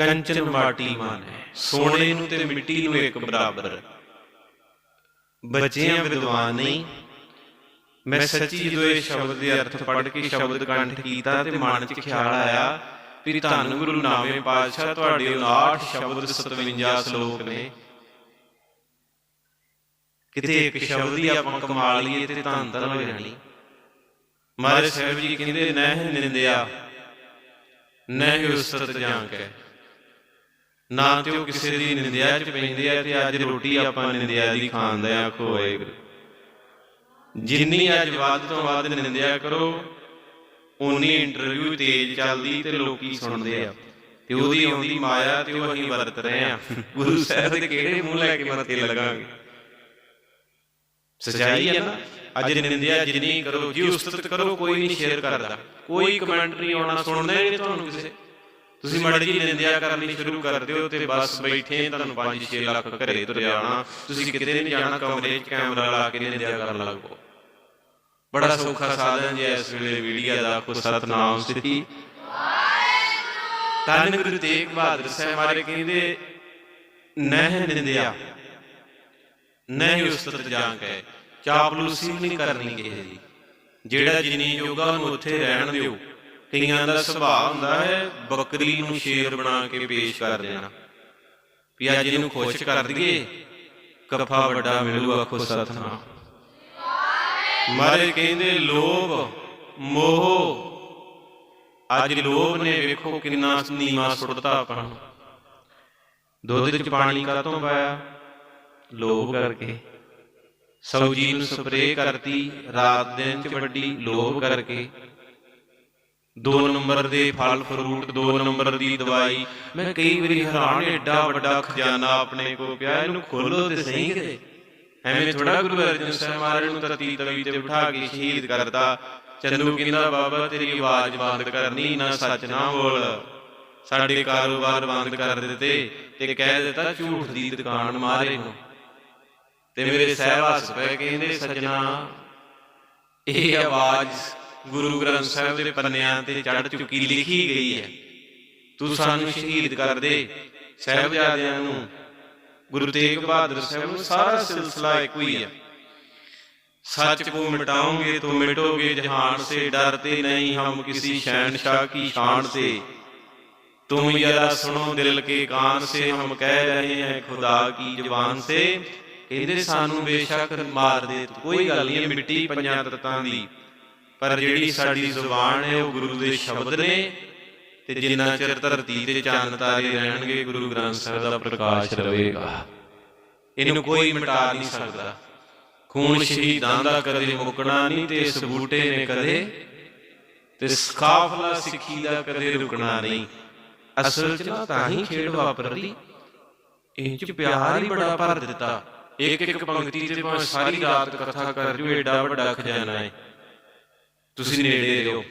ਕੰਚਨ ਮਾਟੀ ਮਾਨੇ ਸੋਨੇ ਨੂੰ ਤੇ ਮਿੱਟੀ ਨੂੰ ਇੱਕ ਬਰਾਬਰ। ਬੱਚਿਆਂ ਵਿਦਵਾਨ ਨਹੀਂ। ਮੈਂ ਸੱਚੀ ਜਦੋਂ ਇਹ ਸ਼ਬਦ ਦੇ ਅਰਥ ਪੜ੍ਹ ਕੇ ਸ਼ਬਦ ਕੰਠ ਕੀਤਾ ਤੇ ਮਨ 'ਚ ਖਿਆਲ ਆਇਆ ਵੀ ਧੰਨ ਗੁਰੂ ਨਾਵੇਂ ਪਾਤਸ਼ਾਹ, ਤੁਹਾਡੇ 59 ਸ਼ਬਦ 57 ਸ਼ਲੋਕ ਨੇ। ਕਿਤੇ ਇੱਕ ਸ਼ਬਦ ਹੀ ਆਪਾਂ ਕਮਾ ਲਈਏ ਤੇ ਧੰਨ ਧੰਨ ਹੋ ਜਾਣੀ। ਮਹਾਰਾਜ ਸਾਹਿਬ ਜੀ ਕਹਿੰਦੇ, ਨਹਿ ਨਿੰਦਿਆ, ਨਹਿ ਉਸਤ ਜਾਂ ਕੈ ਨਾ ਤੇ ਉਹ ਕਿਸੇ ਦੀ ਨਿੰਦਿਆ ਚ ਪੈਂਦੇ ਆ ਤੇ ਅੱਜ ਰੋਟੀ ਆਪਾਂ ਨਿੰਦਿਆ ਦੀ ਖਾਂਦੇ ਆ ਆਖੋ ਜਿੰਨੀ ਅੱਜ ਵੱਧ ਤੋਂ ਵੱਧ ਨਿੰਦਿਆ ਕਰੋ ਉਨੀ ਇੰਟਰਵਿਊ ਤੇਜ਼ ਚੱਲਦੀ ਤੇ ਲੋਕੀ ਸੁਣਦੇ ਆ। ਤੇ ਉਹਦੀ ਆਉਂਦੀ ਮਾਇਆ ਤੇ ਉਹ ਅਸੀਂ ਵਰਤ ਰਹੇ ਆ। ਗੁਰੂ ਸਾਹਿਬ ਦੇ ਕਿਹੜੇ ਮੂੰਹ ਲੈ ਕੇ ਮੱਥੇ ਲਗਾਂਗੇ? ਸਚਾਈ ਹੈ ਨਾ, ਅੱਜ ਨਿੰਦਿਆ ਜਿੰਨੀ ਕਰੋ, ਜੀ ਉਸਤਤ ਕਰੋ, ਕੋਈ ਨਹੀਂ ਸ਼ੇਅਰ ਕਰਦਾ। ਕੋਈ ਕਮੈਂਟ ਨਹੀਂ ਆਉਣਾ, ਸੁਣਦਾ ਨਹੀਂ ਤੁਹਾਨੂੰ ਕਿਸੇ। ਤੁਸੀਂ ਮੜ ਜੀ ਨਿੰਦਿਆ ਕਰਨੀ ਸ਼ੁਰੂ ਕਰ ਦਿਓ ਤੇ ਬਸ ਬੈਠੇ ਤੁਹਾਨੂੰ 5-6 ਲੱਖ ਘਰੇ ਤੁਰ ਜਾਣਾ ਤੁਸੀਂ ਕਿਤੇ ਨਹੀਂ ਜਾਣਾ ਕਮਰੇ 'ਚ ਕੈਮਰਾ ਲਾ ਕੇ ਨਿੰਦਿਆ ਕਰਨ ਲੱਗ। ਪਓ ਬੜਾ ਸੌਖਾ ਸਾਧਨ ਜੀ ਇਸ ਵੇਲੇ ਵੀਡੀਓ ਦਾ ਕੋ ਸਤਨਾਮ ਸ੍ਰੀ ਧੰਨ ਗੁਰੂ ਤੇਗ ਬਹਾਦਰ ਸਾਹਿਬ ਮਾਰੇ ਕਹਿੰਦੇ ਨਹਿ ਨਿੰਦਿਆ ਨਹੀਂ ਉਸਤਤ ਜਾਂ ਕੇ ਚਾਪਲੂਸੀ ਨਹੀਂ ਕਰਨੀ ਕਿਸੇ ਦੀ। ਜਿਹੜਾ ਜਿਨੀ ਜੋਗਾ ਨੂੰ ਉੱਥੇ ਰਹਿਣ ਦਿਓ। ਕਈਆਂ ਦਾ ਸੁਭਾਅ ਹੁੰਦਾ ਹੈ, ਬੱਕਰੀ ਨੂੰ ਸ਼ੇਰ ਬਣਾ ਕੇ ਪੇਸ਼ ਕਰ ਦੇਣਾ। ਵੀ ਅੱਜ ਇਹਨੂੰ ਖੁਸ਼ ਕਰ ਦਈਏ, ਕਫਾ ਵੱਡਾ ਮਿਲੂ ਆਖੋ ਸਤਨਾਮ ਮਾਰੇ ਕਹਿੰਦੇ, ਲੋਭ, ਮੋਹ। ਅੱਜ ਲੋਭ ਨੇ ਵੇਖੋ ਕਿੰਨਾ ਨੀਵਾ ਸੁੱਟਦਾ ਆਪਾਂ ਨੂੰ। ਦੁੱਧ ਵਿੱਚ ਪਾਣੀ ਕਾਤੋਂ ਪਾਇਆ? ਲੋਭ ਕਰਕੇ। ਸਬਜ਼ੀ ਨੂੰ ਸਪਰੇਅ ਕਰਤੀ, ਰਾਤ ਦਿਨ ਚ ਵੱਡੀ ਲੋਭ ਕਰਕੇ। ਦੋ ਨੰਬਰ ਦੇ ਫਲ ਫਰੂਟ, ਦੋ ਨੰਬਰ ਦੀ ਦਵਾਈ। ਮੈਂ ਕਈ ਵਾਰੀ ਹੈਰਾਨ, ਏਡਾ ਵੱਡਾ ਖਜ਼ਾਨਾ ਆਪਣੇ ਕੋ ਪਿਆ, ਇਹਨੂੰ ਖੋਲੋ ਤੇ ਸਹੀ ਕਿਤੇ। ਐਵੇਂ ਥੋੜਾ ਗੁਰੂ ਅਰਜਨ ਸਾਹਿਬ ਮਹਾਰਾਜ ਨੂੰ ਤਤੀ ਤਵੀ ਤੇ ਬਿਠਾ ਕੇ ਸ਼ਹੀਦ ਕਰਦਾ ਚੰਦੂ ਕਹਿੰਦਾ, ਬਾਬਾ, ਤੇਰੀ ਆਵਾਜ਼ ਬੰਦ ਕਰਨੀ, ਨਾ ਸੱਚ ਨਾ ਬੋਲ। ਸਾਡੇ ਕਾਰੋਬਾਰ ਬੰਦ ਕਰ ਦਿੱਤੇ ਤੇ ਕਹਿ ਦਿੱਤਾ, ਝੂਠ ਦੀ ਦੁਕਾਨ ਮਾਰੇ ਨੂੰ ਤੇ ਮੇਰੇ ਸਹਿਬ ਹੱਸ ਕਹਿੰਦੇ, ਸੱਜਣਾ, ਇਹ ਆਵਾਜ਼ ਗੁਰੂ ਗ੍ਰੰਥ ਸਾਹਿਬ ਦੇ ਪੰਨਿਆਂ ਤੇ ਚੜ ਚੁੱਕੀ ਲਿਖੀ ਗਈ ਹੈ ਤੂੰ ਸਾਨੂੰ ਸ਼ਹੀਦ ਕਰ ਦੇ ਸਹਿਬਜ਼ਾਦਿਆਂ ਨੂੰ ਗੁਰੂ ਤੇਗ ਬਹਾਦਰ ਸਾਹਿਬ ਨੂੰ ਸਾਰਾ ਸਿਲਸਿਲਾ ਇੱਕੋ ਹੀ ਹੈ सच को मिटाओगे तो मिटोगे जहान से डरते नहीं हम किसी शहनशाह की शान से तुम जरा सुनो दिल के कान से हम कह रहे हैं खुदा की जुबान से ਕਹਿੰਦੇ ਸਾਨੂੰ ਬੇਸ਼ੱਕ ਮਾਰ ਦੇ ਤੂੰ ਕੋਈ ਗੱਲ ਨਹੀਂ ਮਿੱਟੀ ਪੰਜਾਂ ਤਤਾਂ ਦੀ ਪਰ ਜਿਹੜੀ ਸਾਡੀ ਜ਼ੁਬਾਨ ਹੈ, ਉਹ ਗੁਰੂ ਦੇ ਸ਼ਬਦ ਨੇ। ਤੇ ਜਿੰਨਾ ਚਿਰ ਧਰਤੀ ਤੇ ਚੰਨ ਤਾਰੇ ਰਹਿਣਗੇ, ਗੁਰੂ ਗ੍ਰੰਥ ਸਾਹਿਬ ਦਾ ਪ੍ਰਕਾਸ਼ ਰਹੇਗਾ। ਇਹਨੂੰ ਕੋਈ ਮਿਟਾ ਨਹੀਂ ਸਕਦਾ। ਖੂਨ ਸ਼ਹੀਦਾਂ ਦਾ ਕਦੇ ਮੁਕਣਾ ਨਹੀਂ ਤੇ ਇਸ ਬੂਟੇ ਨੇ ਕਦੇ ਤੇ ਕਾਫਲਾ ਸਿੱਖੀ ਦਾ ਕਦੇ ਰੁਕਣਾ ਨਹੀਂ। ਅਸਲ ਚ ਨਾ ਤਾਂ ਹੀ ਖੇਡ ਵਾਪਰਦੀ। ਇਹ ਚ ਪਿਆਰ ਹੀ ਬੜਾ ਭਰ ਦਿੱਤਾ। ਇੱਕ ਇੱਕ ਪੰਕਤੀ ਤੇ ਭਾਵੇਂ ਸਾਰੀ ਰਾਤ ਕਥਾ ਕਰ ਜੂ, ਏਡਾ ਵੱਡਾ ਖਜ਼ਾਨਾ ਹੈ। ਤੁਸੀਂ ਨੇੜੇ ਰਹੋ।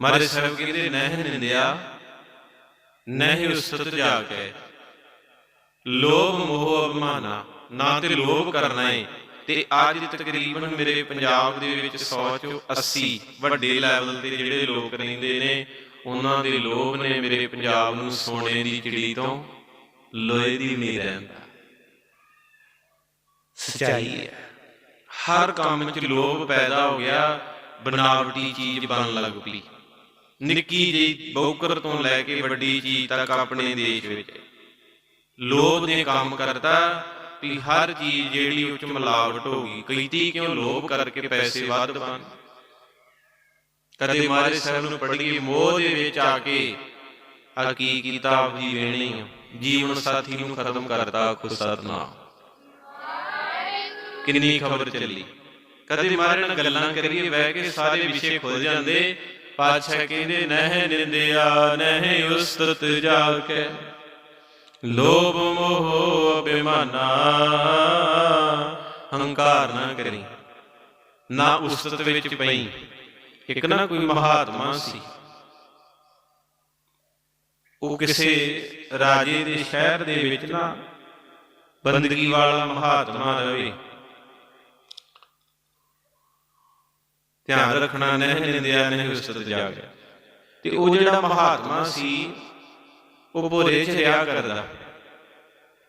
ਮਾਰੇ ਸਾਹਿਬ ਕਹਿੰਦੇ, ਨਹਿ ਨਿੰਦਿਆ, ਨਹਿ ਉਸਤ ਜਾ ਕੇ ਲੋਭ ਮੋਹ ਅਭਿਮਾਨਾ, ਨਾ ਤੇ ਲੋਭ ਕਰਨਾ ਹੈ ਤੇ ਅੱਜ ਤਕਰੀਬਨ ਮੇਰੇ ਪੰਜਾਬ ਦੇ ਵਿੱਚ 100 ਚੋਂ 80 ਵੱਡੇ ਲੈਵਲ ਤੇ ਜਿਹੜੇ ਲੋਕ ਰਹਿੰਦੇ ਨੇ, ਉਹਨਾਂ ਦੇ ਲੋਭ ਨੇ ਮੇਰੇ ਪੰਜਾਬ ਨੂੰ ਸੋਨੇ ਦੀ ਚਿੜੀ ਤੋਂ ਲੋਹੇ ਦੀ ਨਹੀਂ ਰਹਿੰਦਾ। ਸਚਾਈ ਹੈ। ਹਰ ਕੰਮ 'ਚ ਲੋਭ ਪੈਦਾ ਹੋ ਗਿਆ, ਬਨਾਵਟੀ ਚੀਜ਼ ਬਣਨ ਲੱਗ ਪਈ। ਨਿੱਕੀ ਜਿਹੀ ਬੌਕਰ ਤੋਂ ਲੈ ਕੇ ਵੱਡੀ ਚੀਜ਼ ਤੱਕ ਆਪਣੇ ਦੇਸ਼ ਵਿੱਚ। ਲੋਭ ਨੇ ਕੰਮ ਕਰਤਾ ਵੀ ਹਰ ਚੀਜ਼ ਜਿਹੜੀ ਉਹ ਚ ਮਿਲਾਵਟ ਹੋ ਗਈ ਕਈਤੀ ਕਿਉਂ ਲੋਭ ਕਰਕੇ ਪੈਸੇ ਵੱਧ ਬਣ ਕਦੇ ਮਾਰੇ ਸਾਹਿਬ ਨੂੰ ਪੜ੍ਹੀਏ ਮੋਹ ਦੇ ਵਿੱਚ ਆ ਕੇ ਆ ਕੀ ਕੀਤਾ ਆਪ ਜੀ ਵੇਣੀ ਜੀਵਨ ਸਾਥੀ ਨੂੰ ਖਤਮ ਕਰਤਾ ਖੁਦ ਸਤਨਾਮ। ਕਿੰਨੀ ਖਬਰ ਚੱਲੀ? ਕਦੇ ਮਾਰੇ ਨਾਲ ਗੱਲਾਂ ਕਰੀਏ, ਬਹਿ ਕੇ ਸਾਰੇ ਵਿਸ਼ੇ ਖੁੱਲ ਜਾਂਦੇ। ਪਾਤਸ਼ਾਹ ਕਹਿੰਦੇ, ਨਹਿ ਨਿੰਦਿਆ, ਨਹਿ ਉਸਤਤ ਜਾ ਕੇ ਲੋਭ ਮੋਹ ਅਭਿਮਾਨਾ, ਹੰਕਾਰ ਨਾ ਕਰੀ। ਨਾ ਉਸਤਤ ਵਿੱਚ ਪਈ। ਇੱਕ ਨਾ ਕੋਈ ਮਹਾਤਮਾ ਸੀ। ਉਹ ਕਿਸੇ ਰਾਜੇ ਦੇ ਸ਼ਹਿਰ ਦੇ ਵਿੱਚ ਨਾ, ਬੰਦਗੀ ਵਾਲਾ ਮਹਾਤਮਾ ਰਹੇ। ਧਿਆਨ ਰੱਖਣਾ ਨਹੀਂ ਨਿੰਦਿਆ ਨਹੀਂ ਉਸਤਤ ਜਾ ਤੇ ਉਹ ਜਿਹੜਾ ਮਹਾਤਮਾ ਸੀ, ਉਹ ਭੋਰੇ 'ਚ ਰਿਹਾ ਕਰਦਾ।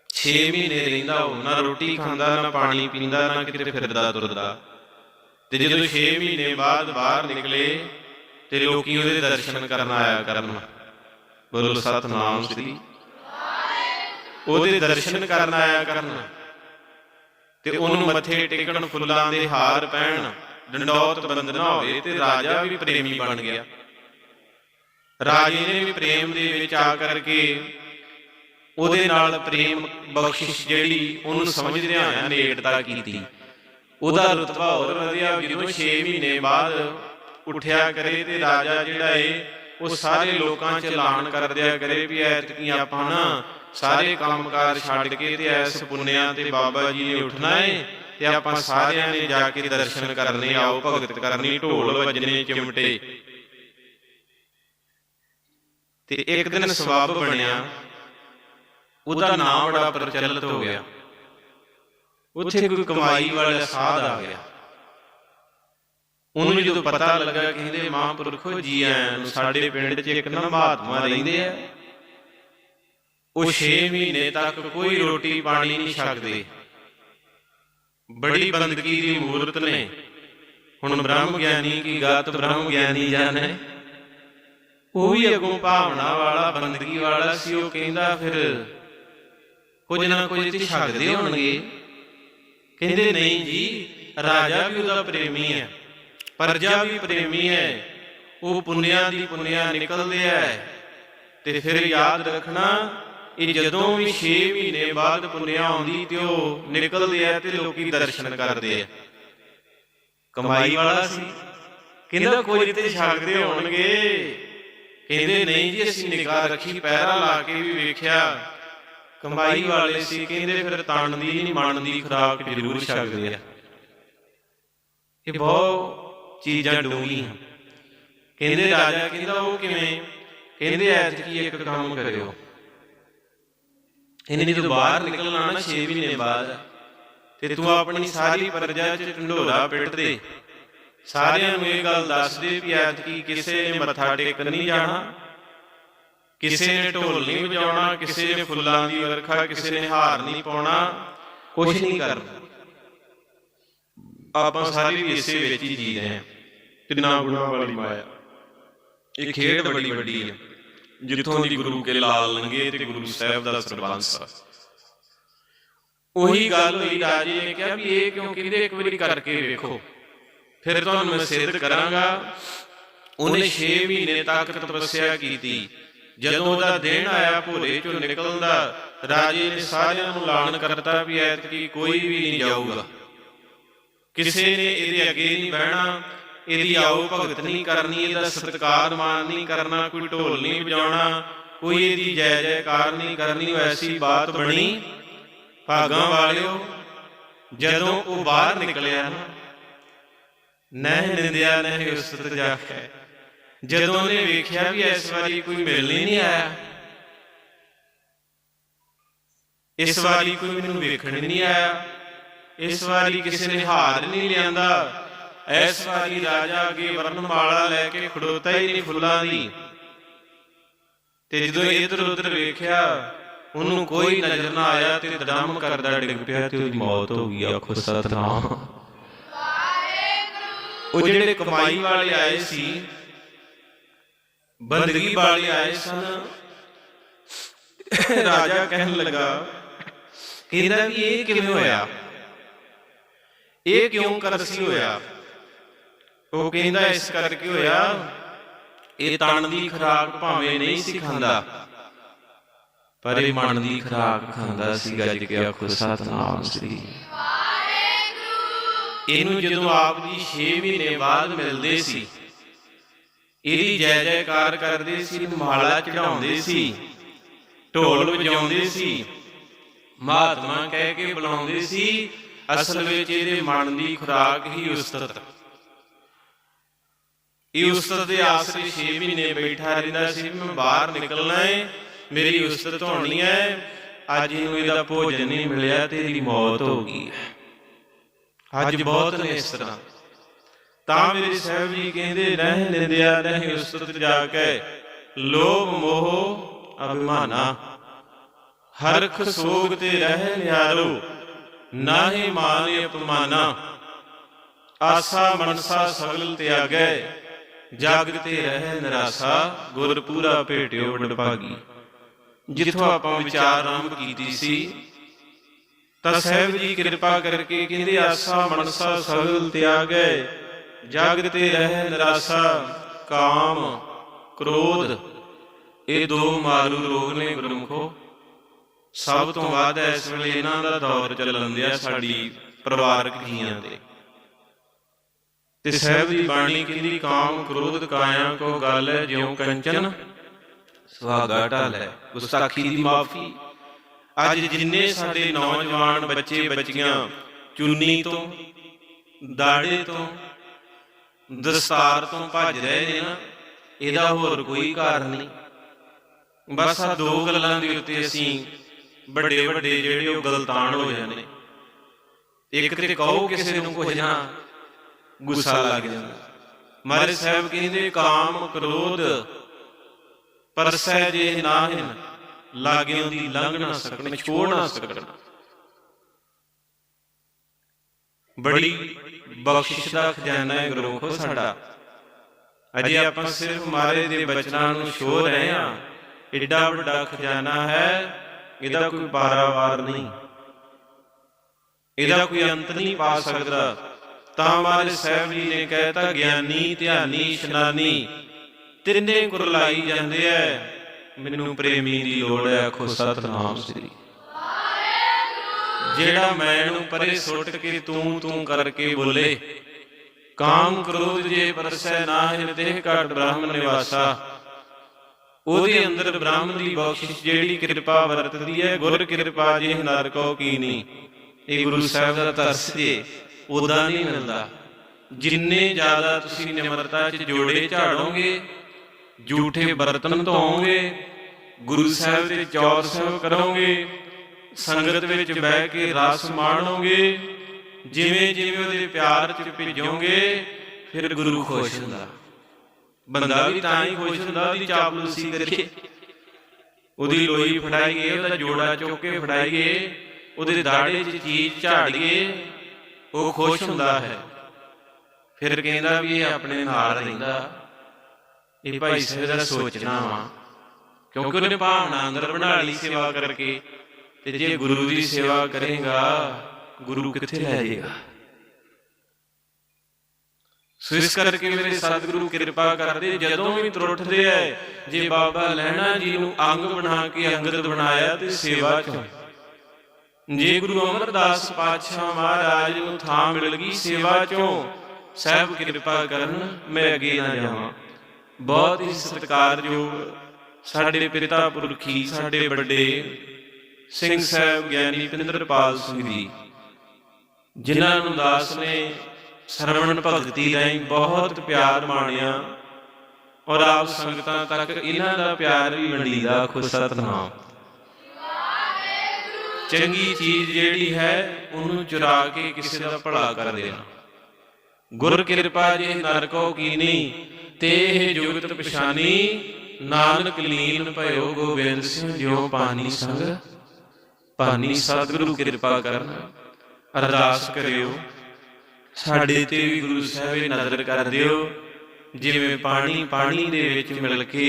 6 ਮਹੀਨੇ ਰਹਿੰਦਾ ਉਹ, ਨਾ ਰੋਟੀ ਖਾਂਦਾ, ਨਾ ਪਾਣੀ ਪੀਂਦਾ, ਨਾ ਕਿਤੇ ਫਿਰਦਾ, ਤੁਰਦਾ। ਤੇ ਜਦੋਂ 6 ਮਹੀਨੇ ਬਾਅਦ ਬਾਹਰ ਨਿਕਲੇ, ਤੇ ਲੋਕੀ ਉਹਦੇ ਦਰਸ਼ਨ ਕਰਨ ਆਇਆ ਕਰਨ। ਬੋਲੋ, ਸਤਨਾਮ ਸ੍ਰੀ। ਉਹਦੇ ਦਰਸ਼ਨ ਕਰਨ ਆਇਆ ਕਰਨ। ਤੇ ਉਹਨੂੰ ਮੱਥੇ ਟੇਕਣ ਫੁੱਲਾਂ ਦੇ ਹਾਰ ਪਹਿਣ। ਡੰਡੌਤ ਬੰਦਨਾ ਹੋਵੇ ਤੇ ਰਾਜਾ ਵੀ ਪ੍ਰੇਮੀ ਬਣ ਗਿਆ। ਰਾਜੇ ਨੇ ਵੀ ਪ੍ਰੇਮ ਦੇ ਵਿੱਚ ਆ ਕਰਕੇ ਉਹਦੇ ਨਾਲ ਪ੍ਰੇਮ ਬਖਸ਼ਿਸ਼ ਜਿਹੜੀ ਉਹਨੂੰ ਸਮਝਦਿਆਂ ਹੋਇਆਂ ਨੇੜਤਾ ਕੀਤੀ। ਉਹਦਾ ਰਤਬਾ ਹੋਰ ਵਧਿਆ, ਜਦੋਂ 6 ਮਹੀਨੇ ਬਾਅਦ ਉੱਠਿਆ ਕਰੇ ਤੇ ਰਾਜਾ ਜਿਹੜਾ ਏ, ਉਹ ਸਾਰੇ ਲੋਕਾਂ ਚ ਐਲਾਨ ਕਰ ਦਿਆ ਕਰੇ ਵੀ ਐਤਕੀ ਆਪਾਂ ਨਾ ਸਾਰੇ ਕੰਮਕਾਰ ਛੱਡ ਕੇ ਤੇ ਐਸ ਪੁੰਨਿਆਂ ਤੇ ਬਾਬਾ ਜੀ ਨੇ ਉੱਠਣਾ ਏ। ਤੇ ਆਪਾਂ ਸਾਰਿਆਂ ਨੇ ਜਾ ਕੇ ਦਰਸ਼ਨ ਕਰਨੇ ਆਓ ਭਗਤ ਕਰਨੀ, ਢੋਲ ਵੱਜਣੇ, ਚਿਮਟੇ। ਤੇ ਇੱਕ ਦਿਨ ਸਵਾਬ ਬਣਿਆ, ਉਹਦਾ ਨਾਮ ਬੜਾ ਪ੍ਰਚਲਿਤ ਹੋ ਗਿਆ। ਉੱਥੇ ਕੋਈ ਕਮਾਈ ਵਾਲਾ ਸਾਧ ਆ ਗਿਆ। ਉਹਨੂੰ ਜਦੋਂ ਪਤਾ ਲੱਗਾ, ਕਹਿੰਦੇ ਮਹਾਂਪੁਰਖੋ ਜੀ ਆਇਆਂ ਨੂੰ, ਸਾਡੇ ਪਿੰਡ 'ਚ ਇੱਕ ਨਾ ਮਹਾਤਮਾ ਰਹਿੰਦੇ ਆ। ਉਹ 6 ਮਹੀਨੇ ਤੱਕ ਕੋਈ ਰੋਟੀ ਪਾਣੀ ਨਹੀਂ ਛਕਦੇ। ਬੜੀ ਬੰਦਗੀ ਦੀ ਮੂਰਤ ਨੇ। ਹੁਣ ਬ੍ਰਹਮ ਗਿਆਨੀ ਕੀ ਗਾਤ ਬ੍ਰਹਮ ਗਿਆਨੀ ਜਾਣੇ? ਉਹ ਵੀ ਅਗੋਂ ਭਾਵਨਾ ਵਾਲਾ, ਬੰਦਗੀ ਵਾਲਾ ਸੀ, ਉਹ ਕਹਿੰਦਾ ਫਿਰ, ਕੁਝ ਨਾ ਕੁਝ ਤੇ ਛਕਦੇ ਹੋਣਗੇ। ਕਹਿੰਦੇ, ਨਹੀਂ ਜੀ, ਰਾਜਾ ਵੀ ਉਹਦਾ ਪ੍ਰੇਮੀ ਹੈ, ਪਰਜਾ ਵੀ ਪ੍ਰੇਮੀ ਹੈ, ਉਹ ਪੁੰਨਿਆਂ ਦੀ ਪੁੰਨਿਆ ਨਿਕਲਦੇ ਹੈ। ਤੇ ਫਿਰ ਯਾਦ ਰੱਖਣਾ ਇਹ ਜਦੋਂ ਵੀ 6 ਮਹੀਨੇ ਬਾਅਦ ਪੁੰਨਿਆ ਆਉਂਦੀ ਤੇ ਉਹ ਨਿਕਲਦੇ ਐ ਤੇ ਲੋਕੀ ਦਰਸ਼ਨ ਕਰਦੇ ਐ ਕਮਾਈ ਵਾਲਾ ਸੀ। ਕਹਿੰਦਾ, ਕੋਈ ਤੇ ਛਕਦੇ ਹੋਣਗੇ। ਕਹਿੰਦੇ, ਨਹੀਂ ਜੀ, ਅਸੀਂ ਨਿਗਾਹ ਰੱਖੀ, ਪਹਿਰਾ ਲਾ ਕੇ ਵੀ ਵੇਖਿਆ। ਕਮਾਈ ਵਾਲੇ ਸੀ। ਕਹਿੰਦੇ, ਫਿਰ ਤਣ ਦੀ ਨਹੀਂ ਮਣ ਦੀ ਖੁਰਾਕ ਜ਼ਰੂਰ ਛਕਦੇ ਆ। ਇਹ ਬਹੁਤ ਚੀਜ਼ਾਂ ਡੂੰਘੀਆਂ। ਕਹਿੰਦੇ, ਰਾਜਾ, ਕਹਿੰਦਾ, ਉਹ ਕਿਵੇਂ? ਕਹਿੰਦੇ, ਐਤਕੀ ਇੱਕ ਕੰਮ ਕਰਿਓ। ਇਹਨੇ ਜਦੋਂ ਬਾਹਰ ਨਿਕਲਣਾ ਨਾ 6 ਮਹੀਨੇ ਬਾਅਦ ਤੇ ਤੂੰ ਆਪਣੀ ਸਾਰੀ ਪ੍ਰਜਾ ਚ ਢੰਡੋਰਾ ਪਿੱਟ ਦੇ। ਸਾਰਿਆਂ ਨੂੰ ਇਹ ਗੱਲ ਦੱਸ ਦੇ ਵੀ ਐਤਕੀ ਕਿਸੇ ਨੇ ਮੱਥਾ ਟੇਕਣ ਨਹੀਂ ਜਾਣਾ। ਕਿਸੇ ਨੇ ਢੋਲ ਨਹੀਂ ਵਜਾਉਣਾ ਕਿਸੇ ਨੇ ਫੁੱਲਾਂ ਦੀ ਵਰਖਾ ਕਿਸੇ ਨੇ ਹਾਰ ਨਹੀਂ ਪਾਉਣਾ। ਕੁਝ ਨਹੀਂ ਕਰਨਾ। ਆਪਾਂ ਸਾਰੇ ਵੀ ਇਸੇ ਵਿੱਚ ਹੀ ਜੀ ਰਹੇ ਹਾਂ। ਕਿੰਨਾ ਗੁਣਾ ਵਾਲੀ ਮਾਇਆ। ਇਹ ਖੇਡ ਬੜੀ ਵੱਡੀ ਹੈ। ਜਿੱਥੋਂ ਦੀ ਗੁਰੂ ਕੇ ਲਾਲ ਲੰਗੇ ਤੇ ਗੁਰੂ ਸਾਹਿਬ ਦਾ ਸਰਬੰਸ ਉਹੀ ਗੱਲ ਹੋਈ ਰਾਜੇ ਨੇ ਕਿਹਾ ਵੀ ਇਹ ਕਿਉਂ ਕਹਿੰਦੇ ਇੱਕ ਵਾਰੀ ਕਰਕੇ ਵੇਖੋ। ਫਿਰ ਤੁਹਾਨੂੰ ਮੈਂ ਸਿੱਧ ਕਰਾਂਗਾ। ਉਹਨੇ 6 ਮਹੀਨੇ ਤੱਕ ਤਪੱਸਿਆ ਕੀਤੀ। ਜਦੋਂ ਉਹਦਾ ਦਿਨ ਆਇਆ ਭੋਲੇ ਚੋਂ ਨਿਕਲਣ ਦਾ ਰਾਜੇ ਨੇ ਸਾਰਿਆਂ ਨੂੰ ਐਲਾਨ ਕਰਤਾ ਵੀ ਐਤਕੀ ਕੋਈ ਵੀ ਨਹੀਂ ਜਾਊਗਾ। ਕਿਸੇ ਨੇ ਇਹਦੇ ਅੱਗੇ ਨਹੀਂ ਬਹਿਣਾ। ਇਹਦੀ ਆਓ ਭਗਤ ਨਹੀਂ ਕਰਨੀ, ਇਹਦਾ ਸਤਿਕਾਰ ਮਾਨ ਨਹੀਂ ਕਰਨਾ, ਕੋਈ ਢੋਲ ਨਹੀਂ ਵਜਾਉਣਾ, ਕੋਈ ਇਹਦੀ ਜੈ ਜੈਕਾਰ ਨਹੀਂ ਕਰਨੀ ਐਸੀ ਬਾਤ ਬਣੀ। ਭਾਗਾਂ ਵਾਲਿਓ, ਜਦੋਂ ਉਹ ਬਾਹਰ ਨਿਕਲਿਆ ਨਾ, ਨਹਿ ਨਿੰਦਿਆ, ਨਹਿ ਉਸਤ ਜਾਖੈ। ਜਦੋਂ ਉਹਨੇ ਵੇਖਿਆ ਵੀ ਇਸ ਵਾਰੀ ਕੋਈ ਮਿਲਣੀ ਹੀ ਨਹੀਂ ਆਇਆ, ਇਸ ਵਾਰੀ ਕੋਈ ਮੈਨੂੰ ਵੇਖਣ ਹੀ ਨਹੀਂ ਆਇਆ, ਇਸ ਵਾਰੀ ਕਿਸੇ ਨੇ ਹਾਰ ਨਹੀਂ ਲਿਆਂਦਾ ਇਸ ਵਾਰੀ ਰਾਜਾ ਅੱਗੇ ਵਰਨਮਾਲਾ ਲੈ ਕੇ ਖੜੋਤਾ ਹੀ ਨਹੀਂ ਫੁੱਲਾਂ ਦੀ। ਤੇ ਜਦੋਂ ਇਧਰ ਉਧਰ ਵੇਖਿਆ, ਉਹਨੂੰ ਕੋਈ ਨਜ਼ਰ ਨਾ ਆਇਆ ਤੇ ਦਮ ਕਰਦਾ ਡਿੱਗ ਪਿਆ ਤੇ ਉਹਦੀ ਮੌਤ ਹੋ ਗਈ, ਆਖੋ ਸਤਨਾਮ। ਉਹ ਜਿਹੜੇ ਕਮਾਈ ਵਾਲੇ ਆਏ ਸੀ, ਬੰਦਗੀ ਵਾਲੇ ਆਏ ਸਨ, ਰਾਜਾ ਕਹਿਣ ਲੱਗਾ ਕਹਿੰਦਾ ਵੀ ਇਹ ਕਿਵੇਂ ਹੋਇਆ? ਇਹ ਕਿਉਂ ਕਰਸੀ ਹੋਇਆ? ਉਹ ਕਹਿੰਦਾ, ਇਸ ਕਰਕੇ ਹੋਇਆ, ਇਹ ਤਣ ਦੀ ਖੁਰਾਕ ਭਾਵੇਂ ਨਹੀਂ ਸੀ ਖਾਂਦਾ, ਪਰ ਇਹ ਮਨ ਦੀ ਖੁਰਾਕ ਖਾਂਦਾ ਸੀ ਗੱਜ ਕੇ ਆਖੋ, ਸਤਨਾਮ ਸ੍ਰੀ ਇਹਨੂੰ ਜਦੋਂ ਆਪ ਦੀ 6 ਮਹੀਨੇ ਬਾਅਦ ਮਿਲਦੇ ਸੀ, ਇਹਦੀ ਜੈ ਜੈਕਾਰ ਕਰਦੇ ਸੀ ਮਾਲਾ ਚੜਾਉਂਦੇ ਸੀ, ਢੋਲ ਵਜਾਉਂਦੇ ਸੀ, ਮਹਾਤਮਾ ਕਹਿ ਕੇ ਬੁਲਾਉਂਦੇ ਸੀ, ਅਸਲ ਵਿੱਚ ਇਹਦੇ ਮਨ ਦੀ ਖੁਰਾਕ ਹੀ ਉਸਤਤ ਇਹ ਉਸਤਤ ਦੇ ਆਸਰੇ 6 ਮਹੀਨੇ ਬੈਠਾ ਰਹਿੰਦਾ ਸੀ ਮੈਂ ਬਾਹਰ ਨਿਕਲਣਾ ਹੈ ਮੇਰੀ ਉਸਤਤ ਹੋਣੀ ਹੈ ਅੱਜ ਇਹਨੂੰ ਇਹਦਾ ਭੋਜਨ ਨਹੀਂ ਮਿਲਿਆ ਤੇ ਇਹਦੀ ਮੌਤ ਹੋ ਗਈ ਹੈ। ਅੱਜ ਬਹੁਤ ਨੇ ਇਸ ਤਰ੍ਹਾਂ। ਤਾਂ ਮੇਰੇ ਸਾਹਿਬ ਜੀ ਕਹਿੰਦੇ ਰਹਿ ਨਿੰਦਿਆ ਨਹੀਂ ਉਸਤਤ ਜਾ ਕੇ, ਲੋਭ ਮੋਹ ਅਭਿਮਾਨਾ। ਹਰਖ ਸੋਗ ਤੇ ਰਹਿ ਨਿਆਰੋ ਨਾਹੀ ਮਾਨ ਅਪਮਾਨਾ। ਆਸਾ ਮਨਸਾ ਸਗਲ ਤਿਆਗੈ ਜਗ ਤੇ ਰਹਿ ਨਿਰਾਸਾ, ਗੁਰ ਪੂਰਾ ਭੇਟਿਓ ਵਡਭਾਗੀ। ਜਿੱਥੋਂ ਆਪਾਂ ਵਿਚਾਰ ਆਰੰਭ ਕੀਤੀ ਸੀ, ਤਾਂ ਸਾਹਿਬ ਜੀ ਕਿਰਪਾ ਕਰਕੇ ਕਹਿੰਦੇ, ਆਸਾ ਮਨਸਾ ਸਗਲ ਤਿਆਗੈ, ਜਗ ਤੇ ਰਹਿ ਨਿਰਾਸਾ, ਕਾਮ, ਕ੍ਰੋਧ। ਇਹ ਦੋ ਮਾਰੂ ਰੋਗ ਨੇ ਗੁਰਮੁਖੋ। ਸਭ ਤੋਂ ਵੱਧ ਇਸ ਵੇਲੇ ਇਹਨਾਂ ਦਾ ਦੌਰ ਚੱਲਣ ਦਿਆ ਸਾਡੀ ਪਰਿਵਾਰਕ ਜੀਆਂ ਤੇ। ਤੇ ਸਾਹਿਬ ਦੀ ਬਾਣੀ ਕਹਿੰਦੀ ਕਾਮ ਕ੍ਰੋਧ ਕਾਇਆ ਕੋ ਗੱਲ ਜਿਉ ਕੰਚਨ ਸੁਹਾਗਾ ਢਾਲੈ ਗੁਸਤਾਖੀ ਦੀ ਮਾਫੀ। ਅੱਜ ਜਿੰਨੇ ਸਾਡੇ ਨੌਜਵਾਨ ਬੱਚੇ ਬੱਚੀਆਂ ਚੁੰਨੀ ਤੋਂ ਦਾੜੇ ਤੋਂ ਦਸਤਾਰ ਤੋਂ ਭੱਜ ਰਹੇ ਨੇ ਨਾ ਇਹਦਾ ਹੋਰ ਕੋਈ ਕਾਰਨ ਨਹੀਂ। ਬਸ ਆ ਦੋ ਗੱਲਾਂ ਦੇ ਉੱਤੇ ਅਸੀਂ ਵੱਡੇ ਵੱਡੇ ਜਿਹੜੇ ਉਹ ਗਲਤਾਨ ਹੋ ਜਾਂਦੇ ਇੱਕ ਤੇ ਕਹੋ ਕਿਸੇ ਨੂੰ ਕੁਝ ਨਾ ਗੁੱਸਾ ਲੱਗ ਜਾਂਦਾ। ਮਾਰੇ ਸਾਹਿਬ ਕਹਿੰਦੇ ਕਾਮ ਕ੍ਰੋਧ ਪਰਸੈ ਜੇ ਨਾਹਿਨ ਲਾਗਿਓ ਦੀ ਲੰਘ ਨਾ ਸਕਣ ਛੋੜ ਨਾ ਸਕਣ। ਬੜੀ ਬਖਸ਼ਿਸ਼ ਦਾ ਖਜ਼ਾਨਾ ਹੈ ਗੁਰਮੁਖੋ ਸਾਡਾ। ਅਜੇ ਆਪਾਂ ਸਿਰਫ ਮਾਰੇ ਦੇ ਬਚਨਾਂ ਨੂੰ ਛੋ ਰਹੇ ਹਾਂ। ਏਡਾ ਵੱਡਾ ਖਜ਼ਾਨਾ ਹੈ ਇਹਦਾ ਕੋਈ ਪਾਰਾਵਾਰ ਨਹੀਂ। ਇਹਦਾ ਕੋਈ ਅੰਤ ਨਹੀਂ ਪਾ ਸਕਦਾ। ਤਾਂ ਮਾਰੇ ਸਾਹਿਬ ਜੀ ਨੇ ਕਹਿਤਾ ਗਿਆਨੀ, ਧਿਆਨੀ ਇਸ਼ਨਾਨੀ ਤਿੰਨੇ ਕੁਰਲਾਈ ਜਾਂਦੇ ਐ। ਮੈਨੂੰ ਪ੍ਰੇਮੀ ਦੀ ਲੋੜ ਹੈ ਆਖੋ ਸਤਨਾਮ ਸ੍ਰੀ। ਜਿਹੜਾ ਮੈਂ ਨੂੰ ਪਰੇ ਸੁੱਟ ਕੇ ਤੂੰ ਤੂੰ ਕਰਕੇ ਬੋਲੇ। ਕਾਮ ਕ੍ਰੋਧ ਜੇ ਪਰਸੈ ਨਾਹਿ ਦੇਹ ਘਟ ਬ੍ਰਾਹਮਣ ਨਿਵਾਸਾ। ਉਹਦੇ ਅੰਦਰ ਬ੍ਰਾਹਮਣ ਦੀ ਬਖਸ਼ਿਸ਼ ਜਿਹੜੀ ਕਿਰਪਾ ਵਰਤਦੀ ਹੈ ਗੁਰ ਕਿਰਪਾ ਜੇ ਨਰ ਕੋ ਕੀਨੀ ਇਹ ਗੁਰੂ ਸਾਹਿਬ ਦਾ ਤਰਸ ਜੇ। ਉਦਾਂ ਨਹੀਂ ਮਿਲਦਾ। ਜਿੰਨੇ ਜ਼ਿਆਦਾ ਤੁਸੀਂ ਨਿਮਰਤਾ 'ਚ ਜੋੜੇ ਝਾੜੋਗੇ, ਝੂਠੇ ਬਰਤਨ ਧੋਓਗੇ ਗੁਰੂ ਸਾਹਿਬ ਦੇ ਚੌਰ ਸਾਹਿਬ ਕਰੋਗੇ, ਸੰਗਤ ਵਿੱਚ ਬਹਿ ਕੇ ਰਸ ਮਾਣੋਗੇ, ਜਿਵੇਂ ਜਿਵੇਂ ਉਹਦੇ ਪਿਆਰ 'ਚ ਭਿੱਜੋਗੇ, ਫਿਰ ਗੁਰੂ ਖੁਸ਼ ਹੁੰਦਾ। ਬੰਦਾ ਵੀ ਤਾਂ ਹੀ ਖੁਸ਼ ਹੁੰਦਾ, ਉਹਦੀ ਚਾਪਲੂਸੀ ਕਰੀਏ ਉਹਦੀ ਲੋਈ ਫੜਾਈਏ, ਉਹਦਾ ਜੋੜਾ ਚੁੱਕ ਕੇ ਫੜਾਈਏ, ਉਹਦੇ ਦਾੜੇ 'ਚ ਚੀਜ਼ ਝਾੜੀਏ ਉਹ ਖੁਸ਼ ਹੁੰਦਾ ਹੈ। ਫਿਰ ਕਹਿੰਦਾ ਵੀ ਇਹ ਆਪਣੇ ਨਾਲ ਰਹਿੰਦਾ। ਇਹ ਭਾਈ ਸਾਹਿਬ ਦਾ ਸੋਚਣਾ ਵਾ ਕਿਉਂਕਿ ਉਹਨੇ ਭਾਵਨਾ ਅੰਦਰ ਬਣਾ ਲਈ ਸੇਵਾ ਕਰਕੇ। ਤੇ ਜੇ ਗੁਰੂ ਦੀ ਸੇਵਾ ਕਰੇਗਾ, ਗੁਰੂ ਕਿੱਥੇ ਲੈ ਜਾਏਗਾ? ਸੋ ਇਸ ਕਰਕੇ ਮੇਰੇ ਸਤਿਗੁਰੂ ਕਿਰਪਾ ਕਰਦੇ, ਜਦੋਂ ਵੀ ਤੁਰਠਦੇ ਐ ਜੇ ਬਾਬਾ ਲੈਣਾ ਜੀ ਨੂੰ ਅੰਗ ਬਣਾ ਕੇ ਅੰਗਦ ਬਣਾਇਆ, ਤੇ ਸੇਵਾ ਚ ਜੇ ਗੁਰੂ ਅਮਰਦਾਸ ਪਾਤਸ਼ਾਹ ਮਹਾਰਾਜ ਨੂੰ ਥਾਂ ਮਿਲ ਗਈ ਸੇਵਾ ਚੋਂ ਸਹਿਬ ਕਿਰਪਾ ਕਰਨ, ਮੈਂ ਅੱਗੇ ਨਾ ਜਾਵਾਂ। ਬਹੁਤ ਹੀ ਸਤਿਕਾਰਯੋਗ ਸਾਡੇ ਪਿਤਾ ਪੁਰਖੀ, ਸਾਡੇ ਵੱਡੇ ਸਿੰਘ ਸਾਹਿਬ ਗਿਆਨੀ ਪਿੰਦਰਪਾਲ ਸਿੰਘ ਜੀ, ਜਿਨ੍ਹਾਂ ਨੂੰ ਦਾਸ ਨੇ ਸਰਵਣ ਭਗਤੀ ਰਾਹੀਂ ਬਹੁਤ ਪਿਆਰ ਮਾਣਿਆ ਔਰ ਆਪ ਸੰਗਤਾਂ ਤੱਕ ਇਹਨਾਂ ਦਾ ਪਿਆਰ ਵੀ ਵੰਡੀਦਾ ਆਖੋ ਸਤਨਾਮ ਚੰਗੀ ਚੀਜ਼ ਜਿਹੜੀ ਹੈ, ਉਹਨੂੰ ਚੁਰਾ ਕੇ ਕਿਸੇ ਦਾ ਭਲਾ ਕਰ ਦੇਣਾ। ਗੁਰ ਕਿਰਪਾ ਜੇ ਨਰਕੋ ਕੀਨੀ ਤੇ ਇਹ ਜੁਗਤ ਪਛਾਨੀ ਨਾਨਕ ਲੀਨ ਭਇਓ ਗੋਬਿੰਦ ਸਿੰਘ, ਜਿਉ ਪਾਣੀ ਸੰਗ। ਪਾਣੀ ਸਤਿਗੁਰੂ ਕਿਰਪਾ ਕਰਨ। ਅਰਦਾਸ ਕਰਿਓ, ਸਾਡੇ ਤੇ ਵੀ ਗੁਰੂ ਸਾਹਿਬ ਨਜ਼ਰ ਕਰ ਦਿਓ। ਜਿਵੇਂ ਪਾਣੀ ਪਾਣੀ ਦੇ ਵਿੱਚ ਮਿਲ ਕੇ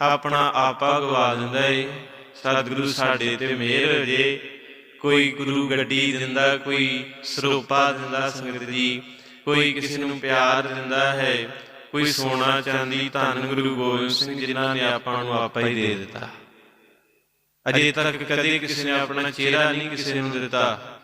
ਆਪਣਾ ਆਪਾ ਗਵਾ ਦਿੰਦਾ ਏ। ਸਤਿਗੁਰੂ ਸਾਡੇ ਤੇ ਮਿਹਰ ਹੋ ਜੇ। ਕੋਈ ਗੁਰੂ ਗੱਡੀ ਦਿੰਦਾ, ਕੋਈ ਸਰੋਪਾ ਦਿੰਦਾ ਸੰਗਤ ਜੀ। ਕੋਈ ਕਿਸੇ ਨੂੰ ਪਿਆਰ ਦਿੰਦਾ ਹੈ, ਕੋਈ ਸੋਨਾ ਚਾਂਦੀ, ਧੰਨ ਗੁਰੂ ਗੋਬਿੰਦ ਸਿੰਘ ਜਿਨ੍ਹਾਂ ਨੇ ਆਪਾਂ ਨੂੰ ਆਪਾ ਹੀ ਦੇ ਦਿੱਤਾ। ਅਜੇ ਤੱਕ ਕਦੇ ਕਿਸੇ ਨੇ ਆਪਣਾ ਚਿਹਰਾ ਨਹੀਂ ਕਿਸੇ ਨੂੰ ਦਿੱਤਾ।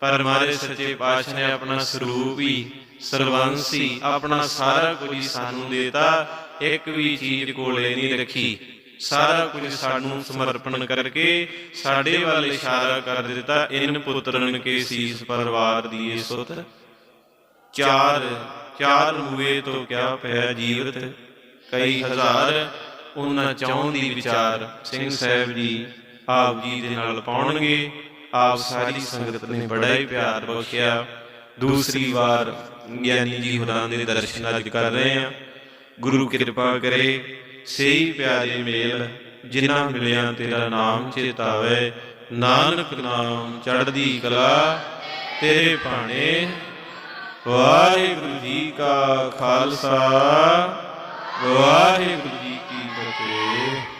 ਪਰ ਮਾਰੇ ਸੱਚੇ ਪਾਤਸ਼ਾਹ ਨੇ ਆਪਣਾ ਸਰੂਪ ਹੀ, ਸਰਵੰਸੀ, ਆਪਣਾ ਸਾਰਾ ਕੁਝ ਹੀ ਸਾਨੂੰ ਦਿੱਤਾ। ਇੱਕ ਵੀ ਚੀਜ਼ ਕੋਲੇ ਨਹੀਂ ਰੱਖੀ। ਸਾਰਾ ਕੁਝ ਸਾਨੂੰ ਸਮਰਪਣ ਕਰਕੇ ਸਾਡੇ ਵੱਲ ਇਸ਼ਾਰਾ ਕਰ ਦਿੱਤਾ ਇਨ ਪੁੱਤਰਨ ਕੇ ਸੀਸ ਪਰਵਾਰ ਦੀਏ ਸੁਤ। ਚਾਰ ਚਾਰ ਮੂਏ ਤੋਂ ਕਿਆ ਪਿਆ ਜੀਵਤ? ਕਈ ਹਜ਼ਾਰ, ਉਹਨਾਂ ਚੌਂ ਦੀ ਵਿਚਾਰ। ਸਿੰਘ ਸਾਹਿਬ ਜੀ ਆਪ ਜੀ ਦੇ ਨਾਲ ਪਾਉਣਗੇ। ਆਪ ਸਾਰੀ ਸੰਗਤ ਨੇ ਬੜਾ ਹੀ ਪਿਆਰ ਬਖਸ਼ਿਆ। ਦੂਸਰੀ ਵਾਰ ਗਿਆਨੀ ਜੀ ਹੋਰਾਂ ਦੇ ਦਰਸ਼ਨ ਅੱਜ ਕਰ ਰਹੇ ਆ। ਗੁਰੂ ਕਿਰਪਾ ਕਰੇ। ਸਹੀ ਪਿਆਰੇ ਮੇਲ, ਜਿਨ੍ਹਾਂ ਮਿਲਿਆ ਤੇਰਾ ਨਾਮ ਚੇਤਾਵੇ। ਨਾਨਕ ਨਾਮ ਚੜ੍ਹਦੀ ਕਲਾ, ਤੇਰੇ ਭਾਣੇ। ਵਾਹਿਗੁਰੂ ਜੀ ਕਾ ਖਾਲਸਾ, ਵਾਹਿਗੁਰੂ ਜੀ ਕੀ ਫਤਿਹ।